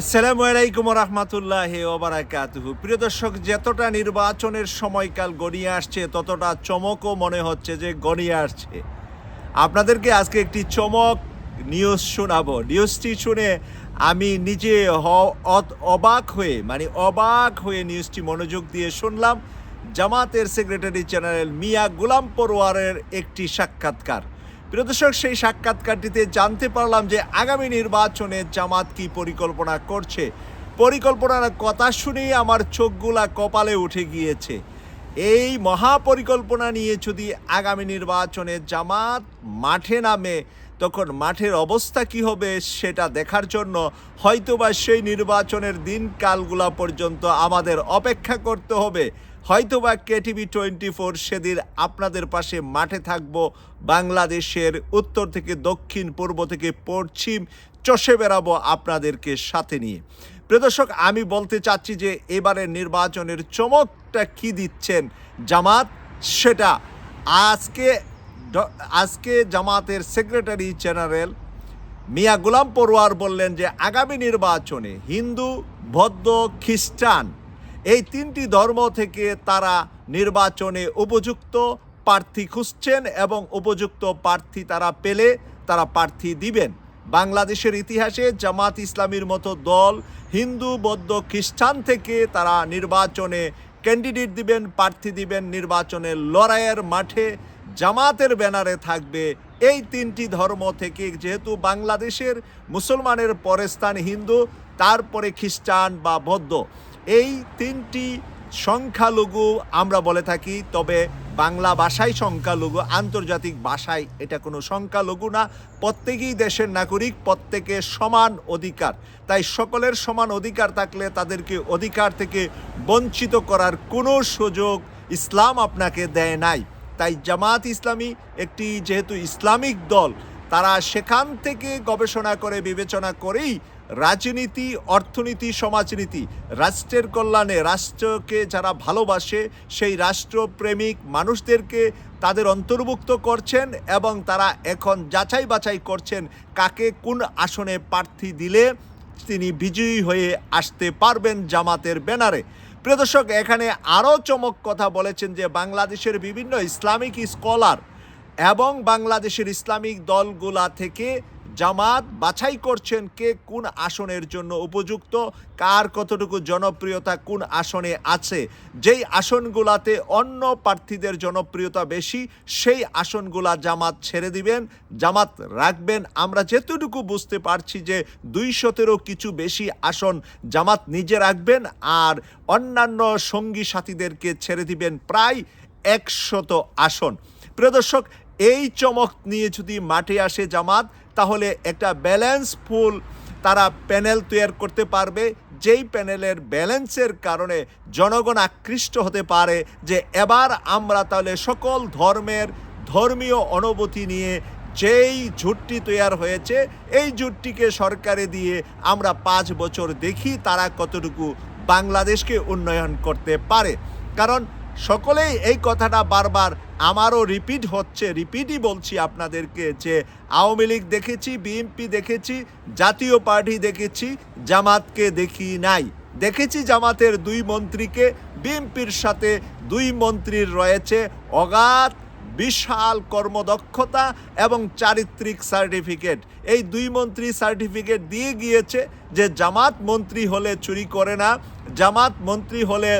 আসসালামু আলাইকুম রহমতুল্লাহ ওবরাকাতুহু। প্রিয় দর্শক, যতটা নির্বাচনের সময়কাল গড়িয়ে আসছে, ততটা চমকও মনে হচ্ছে যে গড়িয়ে আসছে। আপনাদেরকে আজকে একটি চমক নিউজ শোনাবো। নিউজটি শুনে আমি নিজে অবাক হয়ে মানে অবাক হয়ে নিউজটি মনোযোগ দিয়ে শুনলাম। জামাতের সেক্রেটারি জেনারেল মিয়া গুলাম পরোয়ারের একটি সাক্ষাৎকার। প্রিয় দর্শক, সেই সাক্ষাৎকারটিতে জানতে পারলাম যে আগামী নির্বাচনে জামাত কি পরিকল্পনা করছে। পরিকল্পনার কথা শুনেই আমার চোখগুলা কপালে উঠে গিয়েছে। এই মহাপরিকল্পনা নিয়ে যদি আগামী নির্বাচনে জামাত মাঠে নামে, তখন মাঠের অবস্থা কি হবে সেটা দেখার জন্য হয়তোবা সেই নির্বাচনের দিন কালগুলা পর্যন্ত আমাদের অপেক্ষা করতে হবে। হয়তোবা কেটিভি টোয়েন্টি ফোর সেদিন আপনাদের পাশে মাঠে থাকব বাংলাদেশের উত্তর থেকে দক্ষিণ, পূর্ব থেকে পশ্চিম, চষে বেড়াবো আপনাদেরকে সাথে নিয়ে। প্রদর্শক আমি বলতে চাচ্ছি যে এবারের নির্বাচনের চমকটা কি দিচ্ছেন জামাত? সেটা আজকে আজকে জামাতের সেক্রেটারি জেনারেল মিয়া গোলাম পড়ুয়ার বললেন যে আগামী নির্বাচনে হিন্দু, বৌদ্ধ, খ্রিস্টান এই তিনটি ধর্ম থেকে তারা নির্বাচনে উপযুক্ত প্রার্থী খুঁজছেন এবং উপযুক্ত প্রার্থী তারা পেলে তারা প্রার্থী দিবেন। বাংলাদেশের ইতিহাসে জামাত ইসলামীর মতো দল হিন্দু, বৌদ্ধ, খ্রিস্টান থেকে তারা নির্বাচনে ক্যান্ডিডেট দিবেন, প্রার্থী দিবেন, নির্বাচনের লড়াইয়ের মাঠে জামাতের ব্যানারে থাকবে। এই তিনটি ধর্ম থেকে যেহেতু বাংলাদেশের মুসলমানের পরে স্থান হিন্দু, তারপরে খ্রিস্টান বা বৌদ্ধ। এই তিনটি সংখ্যালঘু আমরা বলে থাকি, তবে বাংলা ভাষায় সংখ্যালঘু, আন্তর্জাতিক ভাষায় এটা কোনো সংখ্যালঘু না। প্রত্যেকেই দেশের নাগরিক, প্রত্যেকে সমান অধিকার। তাই সকলের সমান অধিকার থাকলে তাদেরকে অধিকার থেকে বঞ্চিত করার কোনো সুযোগ ইসলাম আপনাকে দেয় নাই। তাই জামাত ইসলামী একটি যেহেতু ইসলামিক দল, তারা সেখান থেকে গবেষণা করে, বিবেচনা করেই রাজনীতি, অর্থনীতি, সমাজনীতি, রাষ্ট্রের কল্যাণে রাষ্ট্রকে যারা ভালোবাসে, সেই রাষ্ট্রপ্রেমিক মানুষদেরকে তাদের অন্তর্ভুক্ত করছেন এবং তারা এখন যাচাই বাছাই করছেন কাকে কোন আসনে প্রার্থী দিলে তিনি বিজয়ী হয়ে আসতে পারবেন জামাতের ব্যানারে। প্রিয় দর্শক, এখানে আরও চমক কথা বলেছেন যে বাংলাদেশের বিভিন্ন ইসলামিক স্কলার এবং বাংলাদেশের ইসলামিক দলগুলা থেকে জামাত বাছাই করছেন কে কোন আসনের জন্য উপযুক্ত, কার কতটুকু জনপ্রিয়তা কোন আসনে আছে। যেই আসনগুলাতে অন্য প্রার্থীদের জনপ্রিয়তা বেশি, সেই আসনগুলা জামাত ছেড়ে দিবেন, জামাত রাখবেন। আমরা যেতটুকু বুঝতে পারছি যে দুইশতেরও কিছু বেশি আসন জামাত নিজে রাখবেন আর অন্যান্য সঙ্গী সাথীদেরকে ছেড়ে দিবেন প্রায় একশত আসন। প্রিয় দর্শক, এই চমক নিয়ে যদি মাঠে আসে জামাত তাহলে একটা ব্যালেন্স ফুল তারা প্যানেল তৈরি করতে পারবে। যেই প্যানেলের ব্যালেন্সের কারণে জনগণ আকৃষ্ট হতে পারে যে এবার আমরা তাহলে সকল ধর্মের ধর্মীয় অনুভূতি নিয়ে যেই জুটটি তৈরি হয়েছে, এই জুটটিকে সরকারে দিয়ে আমরা পাঁচ বছর দেখি তারা কতটুকু বাংলাদেশকে উন্নয়ন করতে পারে। কারণ সকলেই এই কথাটা বারবার আমারও রিপিট হচ্ছে রিপিটই বলছি আপনাদেরকে যে আওয়ামী লীগ দেখেছি বিএনপি দেখেছি, জাতীয় পার্টি দেখেছি, জামাতকে দেখি নাই। দেখেছি জামাতের দুই মন্ত্রীকে বিএনপির সাথে দুই মন্ত্রীর রয়েছে অগাধ, বিশাল কর্মদক্ষতা এবং চারিত্রিক সার্টিফিকেট এই দুই মন্ত্রী সার্টিফিকেট দিয়ে গিয়েছে যে জামাত মন্ত্রী হলে চুরি করে না, জামাত মন্ত্রী হলে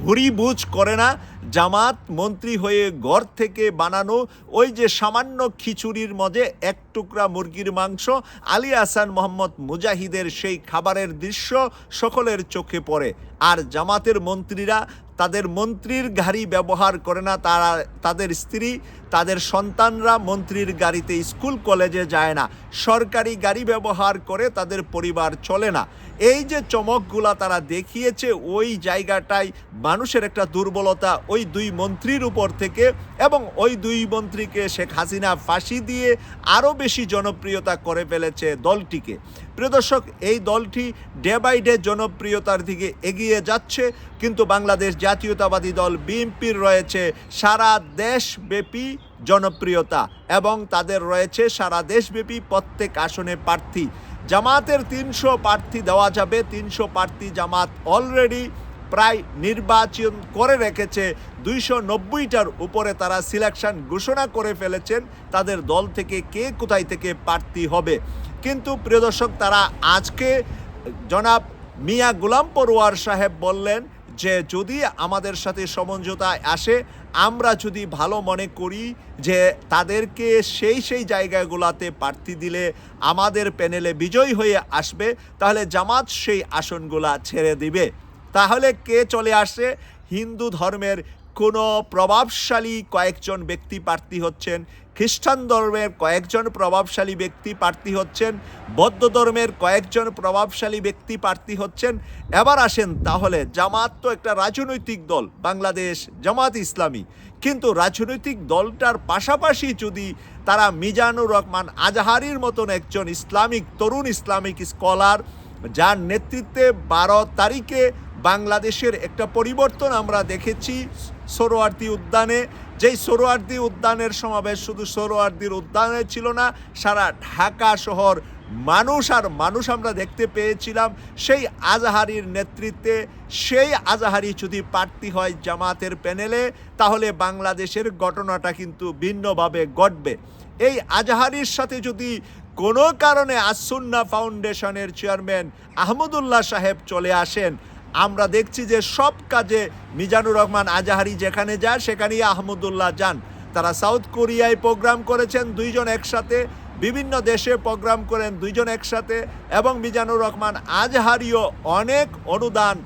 ভুরি বুঝ করে না জামাত মন্ত্রী হয়ে ঘর থেকে বানানো ওই যে সামান্য খিচুড়ির মধ্যে এক টুকরা মুরগির মাংস, আলী আসান মোহাম্মদ মুজাহিদের সেই খাবারের দৃশ্য সকলের চোখে পড়ে। আর জামাতের মন্ত্রীরা তাদের মন্ত্রীর গাড়ি ব্যবহার করে না, তারা তাদের স্ত্রী, তাদের সন্তানরা মন্ত্রীর গাড়িতে স্কুল কলেজে যায় না। সরকারি গাড়ি ব্যবহার করে তাদের পরিবার চলে না। এই যে চমকগুলা তারা দেখিয়েছে, ওই জায়গাটায় মানুষের একটা দুর্বলতা ওই দুই মন্ত্রীর উপর থেকে এবং ওই দুই মন্ত্রীকে শেখ হাসিনা ফাঁসি দিয়ে আরও বেশি জনপ্রিয়তা করে ফেলেছে দলটিকে। প্রিয় দর্শক, এই দলটি ডে বাই ডে জনপ্রিয়তার দিকে এগিয়ে যাচ্ছে, কিন্তু বাংলাদেশ জাতীয়তাবাদী দল বিএনপির রয়েছে সারা দেশব্যাপী জনপ্রিয়তা এবং তাদের রয়েছে সারা দেশব্যাপী প্রত্যেক আসনে প্রার্থী। জামাতের তিনশো প্রার্থী দেওয়া যাবে। তিনশো প্রার্থী জামাত অলরেডি প্রায় নির্বাচন করে রেখেছে। দুইশো নব্বইটার উপরে তারা সিলেকশন ঘোষণা করে ফেলেছেন। তাদের দল থেকে কে কোথায় থেকে প্রার্থী হবে। কিন্তু প্রিয় দর্শক, তারা আজকে জনাব মিয়া গুলাম পরোয়ার সাহেব বললেন যে, যদি আমাদের সাথে সমঝোতায় আসে আমরা যদি ভালো মনে করি যে তাদেরকে সেই সেই জায়গাগুলোতে প্রার্থী দিলে আমাদের প্যানেলে বিজয়ী হয়ে আসবে, তাহলে জামাত সেই আসনগুলা ছেড়ে দিবে। তাহলে কে চলে আসে? হিন্দু ধর্মের কোনো প্রভাবশালী কয়েকজন ব্যক্তি প্রার্থী হচ্ছেন, খ্রিস্টান ধর্মের কয়েকজন প্রভাবশালী ব্যক্তি প্রার্থী হচ্ছেন, বৌদ্ধ ধর্মের কয়েকজন প্রভাবশালী ব্যক্তি প্রার্থী হচ্ছেন। এবার আসেন তাহলে, জামাত তো একটা রাজনৈতিক দল, বাংলাদেশ জামাত ইসলামী। কিন্তু রাজনৈতিক দলটার পাশাপাশি যদি তারা মিজানুর রহমান আজহারির মতন একজন ইসলামিক, তরুণ ইসলামিক স্কলার, যার নেতৃত্বে বারো তারিখে বাংলাদেশের একটা পরিবর্তন আমরা দেখেছি সোরোয়ার্দি উদ্যানে। যেই সোরোয়ার্দি উদ্যানের সমাবেশ শুধু সোরোয়ার্দির উদ্যানে ছিল না, সারা ঢাকা শহর মানুষ আর মানুষ আমরা দেখতে পেয়েছিলাম। সেই আজহারির নেতৃত্বে, সেই আজহারি যদি প্রার্থী হয় জামাতের প্যানেলে, তাহলে বাংলাদেশের ঘটনাটা কিন্তু ভিন্নভাবে ঘটবে। এই আজহারির সাথে যদি কোনো কারণে আসুন্না ফাউন্ডেশনের চেয়ারম্যান আহমদুল্লাহ সাহেব চলে আসেন আমরা দেখছি যে সব কাজে মিজানুর রহমান আজাহারি যেখানে যায় সেখানেই আহমদুল্লাহ যান। তারা সাউথ কোরিয়ায় প্রোগ্রাম করেছেন, দুইজন একসাথে। বিভিন্ন দেশে প্রোগ্রাম করেন, দুইজন একসাথে। এবং মিজানুর রহমান আজহারিও অনেক অনুদান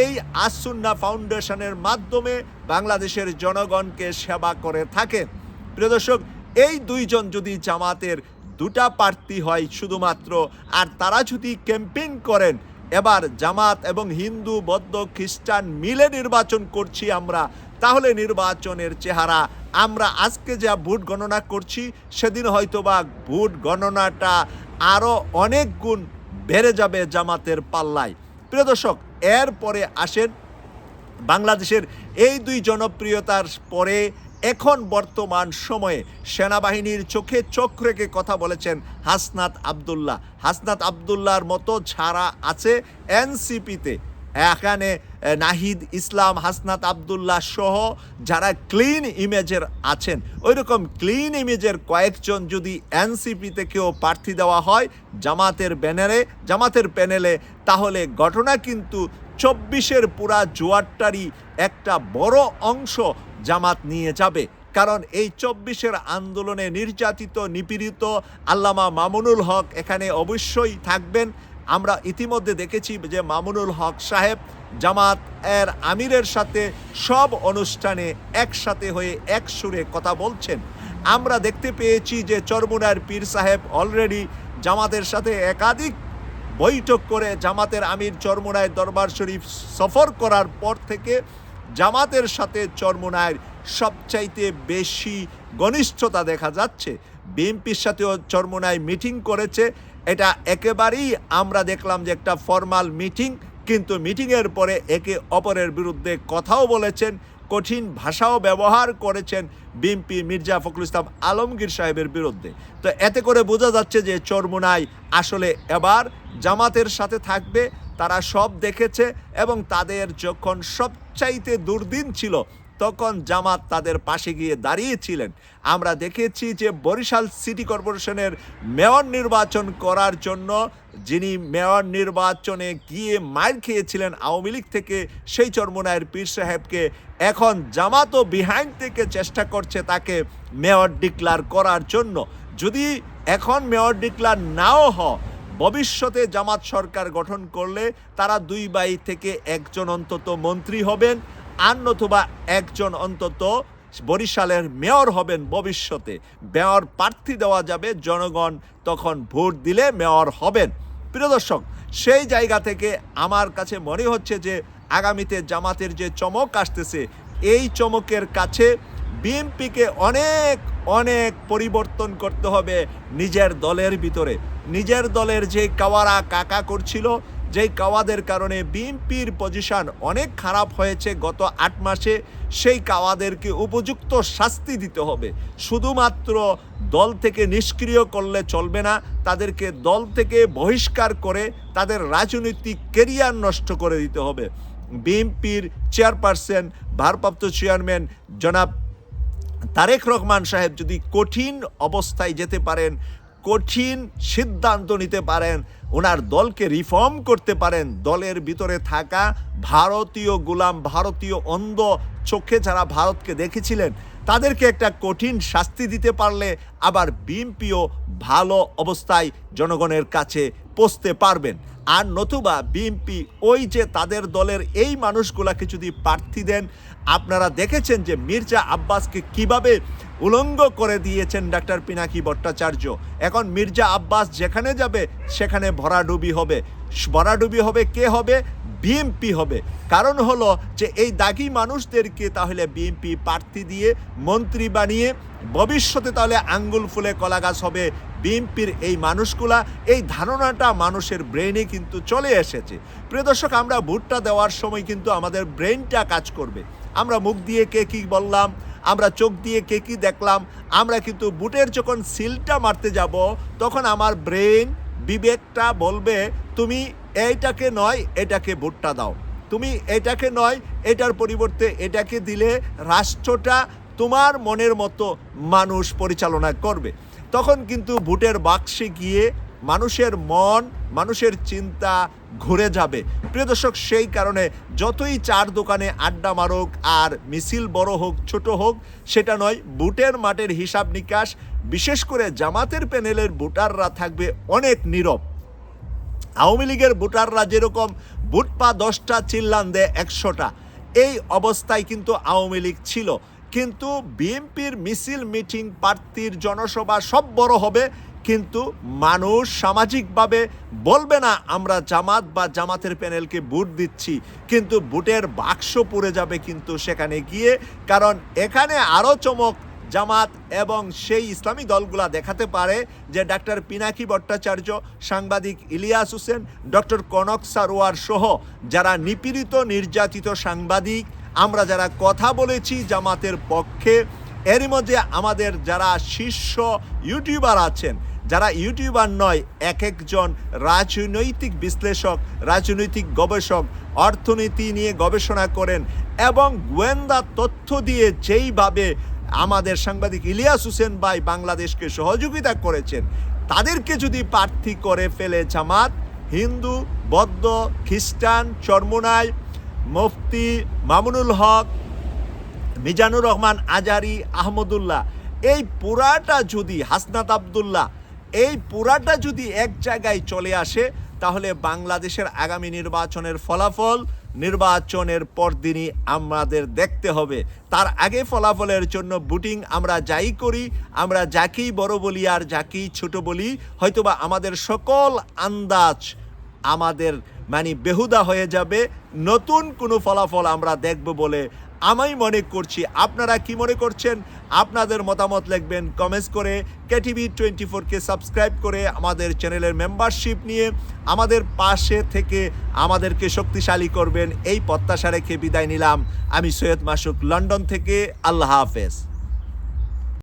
এই আসুন্না ফাউন্ডেশনের মাধ্যমে বাংলাদেশের জনগণকে সেবা করে থাকেন। প্রিয় দর্শক, এই দুইজন যদি জামাতের দুটা প্রার্থী হয় শুধুমাত্র, আর তারা যদি ক্যাম্পেইন করেন এবার জামাত এবং হিন্দু, বৌদ্ধ, খ্রিস্টান মিলে নির্বাচন করছি আমরা। তাহলে নির্বাচনের চেহারা। আমরা আজকে যা ভোট গণনা করছি, সেদিন হয়তোবা ভোট গণনাটা আরও অনেক গুণ বেড়ে যাবে জামাতের পাল্লায়। প্রিয় দর্শক, এরপরে আসেন বাংলাদেশের এই দুই জনপ্রিয়তার পরে এখন বর্তমান সময়ে সেনাবাহিনীর চোখে চোখ রেখে কথা বলেছেন হাসনাত আবদুল্লাহ। হাসনাত আবদুল্লাহর মতো ছাড়া আছে এনসিপিতে। এখানে নাহিদ ইসলাম, হাসনাত আবদুল্লাহ সহ যারা ক্লিন ইমেজের আছেন ওই রকম ক্লিন ইমেজের কয়েকজন যদি এনসিপিতে কেউ প্রার্থী দেওয়া হয় জামাতের ব্যানারে, জামাতের প্যানেলে, তাহলে ঘটনা কিন্তু চব্বিশের পুরা জোয়ারটারই একটা বড় অংশ জামাত নিয়ে যাবে। কারণ এই চব্বিশের আন্দোলনে নির্যাতিত, নিপীড়িত আল্লামা মামুনুল হক এখানে অবশ্যই থাকবেন। আমরা ইতিমধ্যে দেখেছি যে মামুনুল হক সাহেব জামাত এর আমিরের সাথে সব অনুষ্ঠানে একসাথে হয়ে এক সুরে কথা বলছেন। আমরা দেখতে পেয়েছি যে চরমুনার পীর সাহেব অলরেডি জামাতের সাথে একাধিক বৈঠক করে জামাতের আমির চরমুনায় দরবার শরীফ সফর করার পর থেকে জামাতের সাথে চরমুনায় সবচাইতে বেশি ঘনিষ্ঠতা দেখা যাচ্ছে। বিএনপির সাথেও চরমুনায় মিটিং করেছে। এটা একেবারেই আমরা দেখলাম যে একটা ফর্মাল মিটিং, কিন্তু মিটিংয়ের পরে একে অপরের বিরুদ্ধে কথাও বলেছেন। কঠিন ভাষাও ব্যবহার করেছেন বিএনপি মির্জা ফখরুল ইসলাম আলমগীর সাহেবের বিরুদ্ধে। তো এতে করে বোঝা যাচ্ছে যে চরমুনাই আসলে এবার জামাতের সাথে থাকবে, তারা সব দেখেছে এবং তাদের যখন সবচাইতে দুর্দিন ছিল তখন জামাত তাদের পাশে গিয়ে দাঁড়িয়েছিলেন। আমরা দেখেছি যে বরিশাল সিটি কর্পোরেশনের মেয়র নির্বাচন করার জন্য যিনি মেয়র নির্বাচনে গিয়ে মার খেয়েছিলেন আওয়ামী লীগ থেকে, সেই চরমোনায়ের পীর সাহেবকে। এখন জামাতও বিহাইন্ড থেকে চেষ্টা করছে তাকে মেয়র ডিক্লার করার জন্য। যদি এখন মেয়র ডিক্লার নাও হয়, ভবিষ্যতে জামাত সরকার গঠন করলে তারা দুই বাই থেকে একজন অন্তত মন্ত্রী হবেন। আর নতুবা একজন অন্তত বরিশালের মেয়র হবেন ভবিষ্যতে। মেয়র প্রার্থী দেওয়া যাবে, জনগণ তখন ভোট দিলে মেয়র হবেন। প্রিয় দর্শক, সেই জায়গা থেকে আমার কাছে মনে হচ্ছে যে আগামীতে জামাতের যে চমক আসতেছে, এই চমকের কাছে বিএনপিকে অনেক অনেক পরিবর্তন করতে হবে নিজের দলের ভিতরে। নিজের দলের যে কাওয়ারা কাকা করছিল যেই কাওয়াদের কারণে বিএনপির পজিশন অনেক খারাপ হয়েছে গত আট মাসে, সেই কাওয়াদেরকে উপযুক্ত শাস্তি দিতে হবে। শুধুমাত্র দল থেকে নিষ্ক্রিয় করলে চলবে না, তাদেরকে দল থেকে বহিষ্কার করে তাদের রাজনৈতিক কেরিয়ার নষ্ট করে দিতে হবে। বিএনপির চেয়ারপারসন ভারপ্রাপ্ত চেয়ারম্যান জনাব তারেক রহমান সাহেব যদি কঠিন অবস্থায় যেতে পারেন কঠিন সিদ্ধান্ত নিতে পারেন, ওনার দলকে রিফর্ম করতে পারেন। দলের ভিতরে থাকা ভারতীয় গোলাম, ভারতীয় অন্ধ চোখে যারা ভারতকে দেখেছিলেন, তাদেরকে একটা কঠিন শাস্তি দিতে পারলে আবার বিএনপিও ভালো অবস্থায় জনগণের কাছে পৌঁছতে পারবেন। আর নতুবা বিএনপি ওই যে তাদের দলের এই মানুষগুলাকে যদি প্রার্থী দেন আপনারা দেখেছেন যে মির্জা আব্বাসকে কীভাবে উলঙ্গ করে দিয়েছেন ডাক্তার পিনাকি ভট্টাচার্য। এখন মির্জা আব্বাস যেখানে যাবে, সেখানে ভরাডুবি হবে। ভরাডুবি হবে কে হবে? বিএমপি হবে। কারণ হলো যে এই দাগি মানুষদেরকে তাহলে বিএমপি প্রার্থী দিয়ে, মন্ত্রী বানিয়ে, ভবিষ্যতে তাহলে আঙ্গুল ফুলে কলা গাছ হবে বিএনপির এই মানুষগুলা। এই ধারণাটা মানুষের ব্রেনে কিন্তু চলে এসেছে। প্রিয় দর্শক, আমরা ভোটটা দেওয়ার সময় কিন্তু আমাদের ব্রেনটা কাজ করবে। আমরা মুখ দিয়ে কে কী বললাম, আমরা চোখ দিয়ে কে কী দেখলাম, আমরা কিন্তু বুটের যখন সিলটা মারতে যাব, তখন আমার ব্রেন বিবেকটা বলবে, তুমি এইটাকে নয়, এটাকে ভোটটা দাও। তুমি এটাকে নয়, এটার পরিবর্তে এটাকে দিলে রাষ্ট্রটা তোমার মনের মতো মানুষ পরিচালনা করবে। তখন কিন্তু ভোটের বাক্সে গিয়ে মানুষের মন, মানুষের চিন্তা ঘুরে যাবে। প্রিয় দর্শক, সেই কারণে যতই চার দোকানে আড্ডা মারুক আর মিছিল বড় হোক, ছোট হোক, সেটা নয়, বুটের মাঠের হিসাব নিকাশ, বিশেষ করে জামাতের প্যানেলের ভোটাররা থাকবে অনেক নীরব। আওয়ামী লীগের ভোটাররা যেরকম ভোট পা দশটা চিল্লান দেয় একশোটা, এই অবস্থায় কিন্তু আওয়ামী লীগ ছিল। কিন্তু বিএনপির মিছিল, মিটিং, প্রার্থীর জনসভা সব বড় হবে কিন্তু মানুষ সামাজিকভাবে বলবে না, আমরা জামাত বা জামাতের প্যানেলকে ভোট দিচ্ছি। কিন্তু ভোটের বাক্স পড়ে যাবে কিন্তু সেখানে গিয়ে, কারণ এখানে আরও চমক জামাত এবং সেই ইসলামী দলগুলা দেখাতে পারে যে ডাক্তার পিনাকি ভট্টাচার্য, সাংবাদিক ইলিয়াস হোসেন, ডক্টর কনক সারোয়ার সহ যারা নিপীড়িত, নির্যাতিত সাংবাদিক, আমরা যারা কথা বলেছি জামাতের পক্ষে, এরই মধ্যে আমাদের যারা শীর্ষ ইউটিউবার আছেন যারা ইউটিউবার নয়, এক একজন রাজনৈতিক বিশ্লেষক, রাজনৈতিক গবেষক, অর্থনীতি নিয়ে গবেষণা করেন এবং গোয়েন্দা তথ্য দিয়ে যেইভাবে আমাদের সাংবাদিক ইলিয়াস হোসেন ভাই বাংলাদেশকে সহযোগিতা করেছেন, তাদেরকে যদি প্রার্থী করে ফেলে জামাত, হিন্দু, বৌদ্ধ, খ্রিস্টান চর্মনায় মুফতি, মামুনুল হক, মিজানুর রহমান, আজারি, আহমদুল্লাহ, এই পুরাটা যদি হাসনাত আবদুল্লাহ এই পুরাটা যদি এক জায়গায় চলে আসে, তাহলে বাংলাদেশের আগামী নির্বাচনের ফলাফল, নির্বাচনের পরদিনই আমাদের দেখতে হবে। তার আগে ফলাফলের জন্য বুটিং আমরা যাই করি, আমরা যাকেই বড় বলি আর যাকেই ছোট বলি, হয়তোবা আমাদের সকল আন্দাজ আমাদের মানে বেহুদা হয়ে যাবে। নতুন কোনো ফলাফল আমরা দেখব বলে আমি মনে করছি। আপনারা কি মনে করছেন? আপনাদের মতামত লিখবেন কমেন্টস করে। কেটিভি টোয়েন্টি ফোরকে সাবস্ক্রাইব করে আমাদের চ্যানেলের মেম্বারশিপ নিয়ে আমাদের পাশে থেকে আমাদেরকে শক্তিশালী করবেন। এই প্রত্যাশা রেখে বিদায় নিলাম। আমি সৈয়দ মাসুক, লন্ডন থেকে। আল্লাহ হাফেজ।